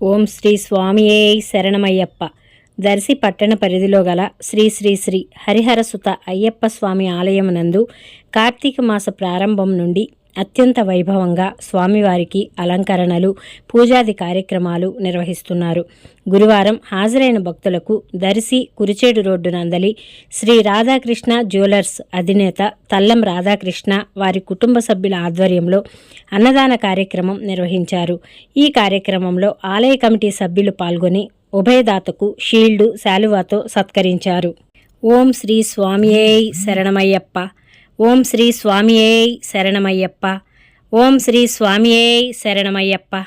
ఓం శ్రీ స్వామియే శరణమయ్యప్ప. దర్శి పట్టణ పరిధిలో గల శ్రీ శ్రీ శ్రీ హరిహరసుత అయ్యప్ప స్వామి ఆలయమునందు కార్తీక మాస ప్రారంభం నుండి అత్యంత వైభవంగా స్వామివారికి అలంకరణలు పూజాది కార్యక్రమాలు నిర్వహిస్తున్నారు. గురువారం హాజరైన భక్తులకు దర్శి కురిచేడు రోడ్డు నందలి శ్రీ రాధాకృష్ణ జ్యువెలర్స్ అధినేత తల్లం రాధాకృష్ణ వారి కుటుంబ సభ్యుల ఆధ్వర్యంలో అన్నదాన కార్యక్రమం నిర్వహించారు. ఈ కార్యక్రమంలో ఆలయ కమిటీ సభ్యులు పాల్గొని ఉభయదాతకు షీల్డు శాలువాతో సత్కరించారు. ఓం శ్రీ స్వామియే శరణమయ్యప్ప. ఓం శ్రీ స్వామియే శరణమయ్యప్ప. ఓం శ్రీ స్వామియే శరణమయ్యప్ప.